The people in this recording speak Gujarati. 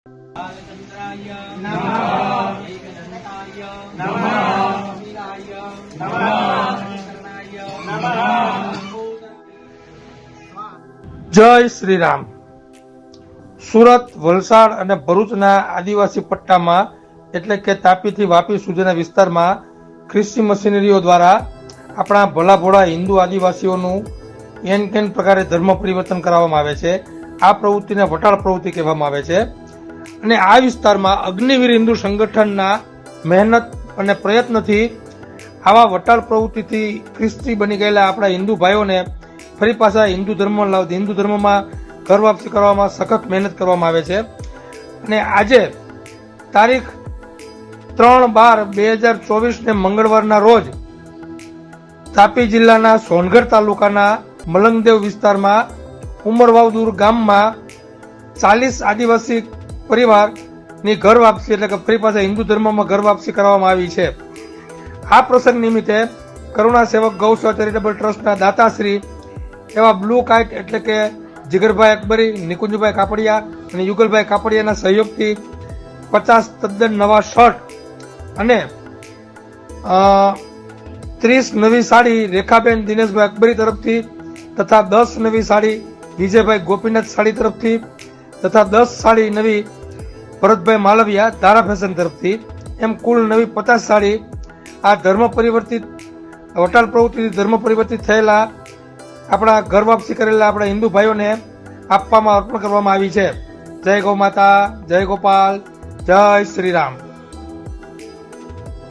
જય શ્રી રામ સુરત વલસાડ અને ભરૂચના આદિવાસી પટ્ટામાં, એટલે કે તાપીથી વાપી સુધીના વિસ્તારમાં ખ્રિસ્તી મશીનરીઓ દ્વારા આપણા ભલાભોળા હિન્દુ આદિવાસીઓનું એન કેન પ્રકારે ધર્મ પરિવર્તન કરાવવામાં આવે છે. આ પ્રવૃત્તિને વટાળ પ્રવૃત્તિ કહેવામાં આવે છે. અને આ વિસ્તારમાં અગ્નિવીર હિન્દુ સંગઠનના મહેનત અને પ્રયત્નથી આવા વટાળ પ્રવૃત્તિથી ખ્રિસ્તી બની ગયેલા આપણા હિન્દુ ભાઈઓને ફરી પાછા હિન્દુ ધર્મ લાવતી હિન્દુ ધર્મમાં ઘર વાપસી કરવામાં સખત મહેનત કરવામાં આવે છે. અને આજે તારીખ ત્રણ બાર બે હજાર ચોવીસને મંગળવારના રોજ તાપી જિલ્લાના સોનગઢ તાલુકાના મલંગદેવ વિસ્તારમાં ઉમરવાવદુર ગામમાં ચાલીસ આદિવાસી પરિવારની ઘર વાપસી એટલે કે ફરી પાછા હિન્દુ ધર્મમાં ઘર વાપસી કરવામાં આવી છે. આ પ્રસંગ નિમિત્તે કરુણા સેવક ગૌસ્વ ચેરિટેબલ ટ્રસ્ટના દાતાશ્રી એવા બ્લુ કાઇટ એટલે કે જીગરભાઈ અકબરી, નિકુંજભાઈ કાપડિયા અને યુગલભાઈ કાપડિયાના સહયોગથી પચાસ તદ્દન નવા શર્ટ અને ત્રીસ નવી સાડી રેખાબેન દિનેશભાઈ અકબરી તરફથી તથા દસ નવી સાડી વિજયભાઈ ગોપીનાથ સાડી તરફથી તથા દસ સાડી નવી ભરતભાઈ માલવિયા ધારા ફેશન તરફથી એમ કુલ નવી પચાસ સાડી આ ધર્મ પરિવર્તિત, વટાલ પ્રવૃત્તિથી ધર્મ પરિવર્તિત થયેલા આપણા ઘર વાપસી કરેલા આપણા હિન્દુ ભાઈઓને આપવામાં અર્પણ કરવામાં આવી છે. જય ગૌ માતા, જય ગોપાલ, જય શ્રી રામ